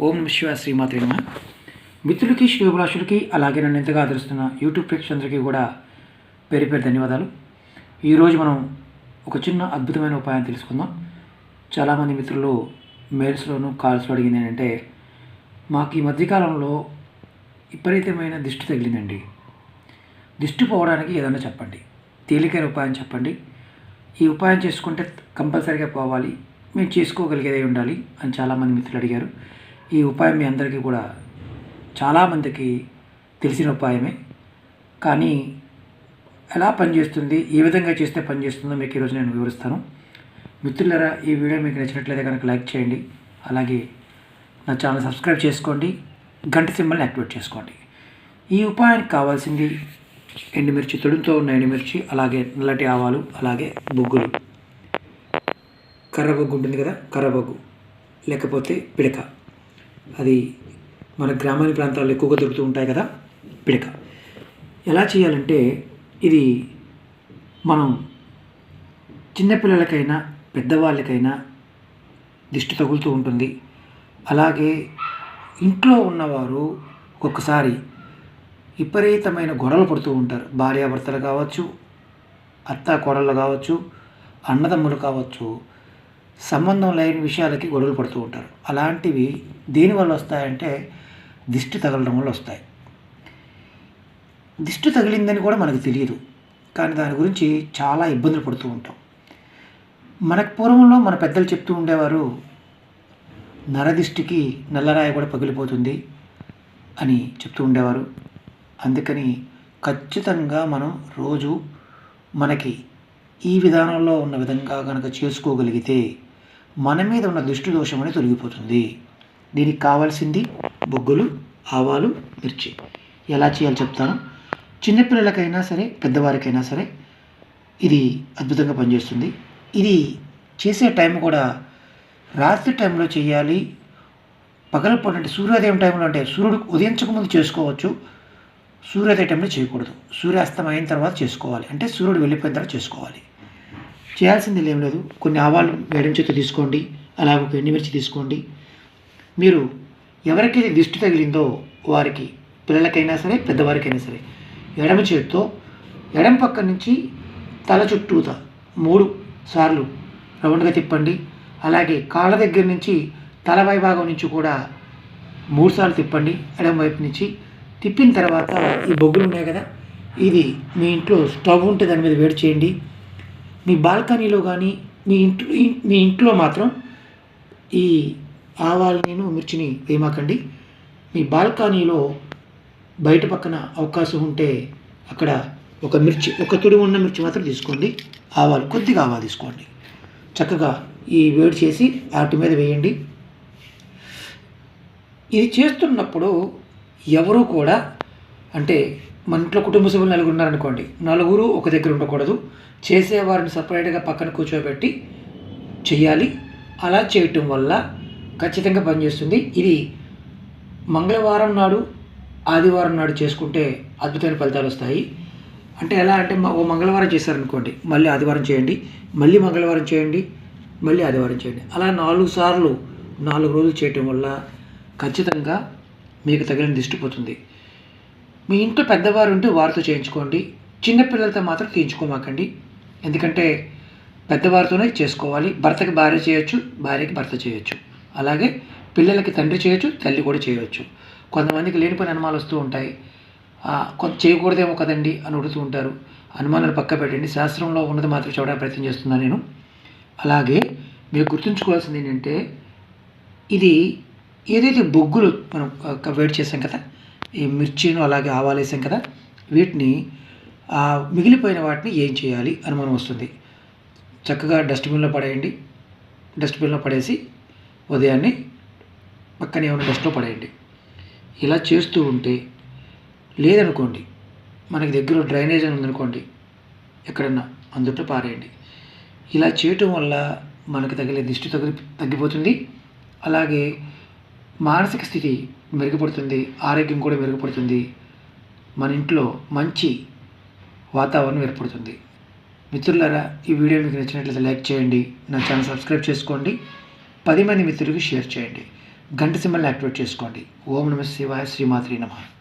ఓం నమ శివ శ్రీమాత్రి నమ. మిత్రులకి శ్రేభిలాషులకి అలాగే నన్ను ఎంతగా ఆదరిస్తున్న యూట్యూబ్ ప్రేక్షకులందరికీ కూడా పేరు పేరు ధన్యవాదాలు. ఈరోజు మనం ఒక చిన్న అద్భుతమైన ఉపాయం తెలుసుకుందాం. చాలామంది మిత్రులు మెయిల్స్లోను కాల్స్లో అడిగింది ఏంటంటే మాకు ఈ మధ్యకాలంలో విపరీతమైన దిష్టి తగిలిందండి. దిష్టి పోవడానికి ఏదైనా చెప్పండి. తేలికైన ఉపాయం చెప్పండి. ఈ ఉపాయం చేసుకుంటే కంపల్సరీగా పోవాలి. మేము చేసుకోగలిగేదే ఉండాలి అని చాలామంది మిత్రులు అడిగారు. ఈ ఉపాయం మీ అందరికీ కూడా చాలామందికి తెలిసిన ఉపాయమే. కానీ ఎలా పనిచేస్తుంది ఏ విధంగా చేస్తే పనిచేస్తుందో మీకు ఈరోజు నేను వివరిస్తాను. మిత్రులరా ఈ వీడియో మీకు నచ్చినట్లయితే కనుక లైక్ చేయండి. అలాగే నా ఛానల్ సబ్స్క్రైబ్ చేసుకోండి. గంట సింబల్ని యాక్టివేట్ చేసుకోండి. ఈ ఉపాయానికి కావాల్సింది ఎండుమిర్చి తొడుంతో ఉన్న ఎండుమిర్చి అలాగే నల్లటి ఆవాలు అలాగే బొగ్గులు. కర్రబొగ్గు ఉంటుంది కదా కర్రబొగ్గు. లేకపోతే పిడక. అది మన గ్రామీణ ప్రాంతాల్లో ఎక్కువగా దొరుకుతూ ఉంటాయి కదా పిడక. ఎలా చేయాలంటే ఇది మనం చిన్నపిల్లలకైనా పెద్దవాళ్ళకైనా దిష్టి తగులుతూ ఉంటుంది. అలాగే ఇంట్లో ఉన్నవారు ఒక్కొక్కసారి విపరీతమైన గొడవలు పడుతూ ఉంటారు. భార్యాభర్తలు కావచ్చు అత్త కోడళ్ళు కావచ్చు అన్నదమ్ములు కావచ్చు సంబంధం లేని విషయాలకి గొడవలు పడుతూ ఉంటారు. అలాంటివి దేనివల్ల వస్తాయంటే దిష్టి తగలడం వల్ల వస్తాయి. దిష్టి తగిలిందని కూడా మనకు తెలియదు. కానీ దాని గురించి చాలా ఇబ్బందులు పడుతూ ఉంటాం. మనకు పూర్వంలో మన పెద్దలు చెప్తూ ఉండేవారు నరదిష్టికి నల్లరాయి కూడా పగిలిపోతుంది అని చెప్తూ ఉండేవారు. అందుకని ఖచ్చితంగా మనం రోజు మనకి ఈ విధానంలో ఉన్న విధంగా కనుక చేసుకోగలిగితే మన మీద ఉన్న దుష్టి దోషం అనేది తొలగిపోతుంది. దీనికి కావాల్సింది బొగ్గులు ఆవాలు మిర్చి. ఎలా చేయాలో చెప్తాను. చిన్నపిల్లలకైనా సరే పెద్దవారికైనా సరే ఇది అద్భుతంగా పనిచేస్తుంది. ఇది చేసే టైం కూడా రాత్రి టైంలో చేయాలి. పగలపూట అంటే సూర్యోదయం టైంలో అంటే సూర్యుడు ఉదయించక ముందు చేసుకోవచ్చు. సూర్యోదయ టైంలో చేయకూడదు. సూర్యాస్తం తర్వాత చేసుకోవాలి. అంటే సూర్యుడు వెళ్ళిపోయిన తర్వాత చేసుకోవాలి. చేయాల్సింది ఏం లేదు. కొన్ని ఆవాలు ఎడం చేత తీసుకోండి. అలాగే ఒక ఎండుమిర్చి తీసుకోండి. మీరు ఎవరికైతే దిష్టి తగిలిందో వారికి పిల్లలకైనా సరే పెద్దవారికైనా సరే ఎడమ చేతితో ఎడమ పక్క నుంచి తల చుట్టూత మూడు సార్లు రౌండ్గా తిప్పండి. అలాగే కాళ్ళ దగ్గర నుంచి తల వైభాగం నుంచి కూడా మూడు సార్లు తిప్పండి. ఎడమ వైపు నుంచి తిప్పిన తర్వాత ఈ బొగ్గులు ఉన్నాయి కదా ఇది మీ ఇంట్లో స్టవ్ ఉంటే దాని మీద వేడి చేయండి. మీ బాల్కనీలో కానీ మీ ఇంట్లో మీ ఇంట్లో మాత్రం ఈ ఆవాలని మిర్చిని వేయమాకండి. మీ బాల్కనీలో బయట పక్కన అవకాశం ఉంటే అక్కడ ఒక మిర్చి ఒక తుడి ఉన్న మిర్చి మాత్రం తీసుకోండి. ఆవాలు కొద్దిగా ఆవాలు తీసుకోండి. చక్కగా ఈ వేడి చేసి వాటి మీద వేయండి. ఇది చేస్తున్నప్పుడు ఎవరు కూడా అంటే మన ఇంట్లో కుటుంబ సభ్యులు నలుగురు ఉన్నారనుకోండి నలుగురు ఒక దగ్గర ఉండకూడదు. చేసేవారిని సపరేట్గా పక్కన కూర్చోబెట్టి చేయాలి అలా చేయటం వల్ల ఖచ్చితంగా పనిచేస్తుంది ఇది మంగళవారం నాడు ఆదివారం నాడు చేసుకుంటే అద్భుతమైన ఫలితాలు వస్తాయి. అంటే ఎలా అంటే ఓ మంగళవారం చేశారనుకోండి మళ్ళీ ఆదివారం చేయండి మళ్ళీ మంగళవారం చేయండి మళ్ళీ ఆదివారం చేయండి. అలా నాలుగు సార్లు నాలుగు రోజులు చేయటం వల్ల ఖచ్చితంగా మీకు తగిలిన దిష్టి పోతుంది. మీ ఇంట్లో పెద్దవారు ఉంటే వారితో చేయించుకోండి. చిన్నపిల్లలతో మాత్రం తీయించుకోమాకండి. ఎందుకంటే పెద్దవారితోనే చేసుకోవాలి. భర్తకి భార్య చేయొచ్చు భార్యకి భర్త చేయొచ్చు. అలాగే పిల్లలకి తండ్రి చేయొచ్చు తల్లి కూడా చేయవచ్చు కొంతమందికి లేనిపోయిన అనుమానాలు వస్తూ ఉంటాయి. కొంత చేయకూడదేమో కదండి అని అడుగుతూ ఉంటారు. అనుమానాలు పక్క పెట్టండి. శాస్త్రంలో ఉన్నది మాత్రం చూడడానికి ప్రయత్నం చేస్తున్నాను నేను. అలాగే మీరు గుర్తుంచుకోవాల్సింది ఏంటంటే ఇది ఏదైతే బొగ్గులు మనం వేడి చేసాం కదా ఈ మిర్చిను అలాగే ఆవాలేసాం కదా వీటిని మిగిలిపోయిన వాటిని ఏం చేయాలి అనుమానం వస్తుంది. చక్కగా డస్ట్బిన్లో పడేయండి. డస్ట్బిన్లో పడేసి ఉదయాన్నే పక్కనే ఉన్న డస్ట్లో పడేయండి. ఇలా చేస్తూ ఉంటే లేదనుకోండి మనకి దగ్గర డ్రైనేజ్ అని ఉందనుకోండి ఎక్కడన్నా అందుట్లో పారేయండి. ఇలా చేయటం వల్ల మనకు తగిలే దిష్టి తగ్గి తగ్గిపోతుంది. అలాగే మానసిక స్థితి మెరుగుపడుతుంది ఆరోగ్యం కూడా మెరుగుపడుతుంది. మన ఇంట్లో మంచి వాతావరణం ఏర్పడుతుంది. మిత్రులారా ఈ వీడియో మీకు నచ్చినట్లయితే లైక్ చేయండి నా ఛానల్ సబ్స్క్రైబ్ చేసుకోండి పది మంది మిత్రులకు షేర్ చేయండి గంట సింబల్ని యాక్టివేట్ చేసుకోండి. ఓం నమ శివాయ శ్రీమాత్రి నమ.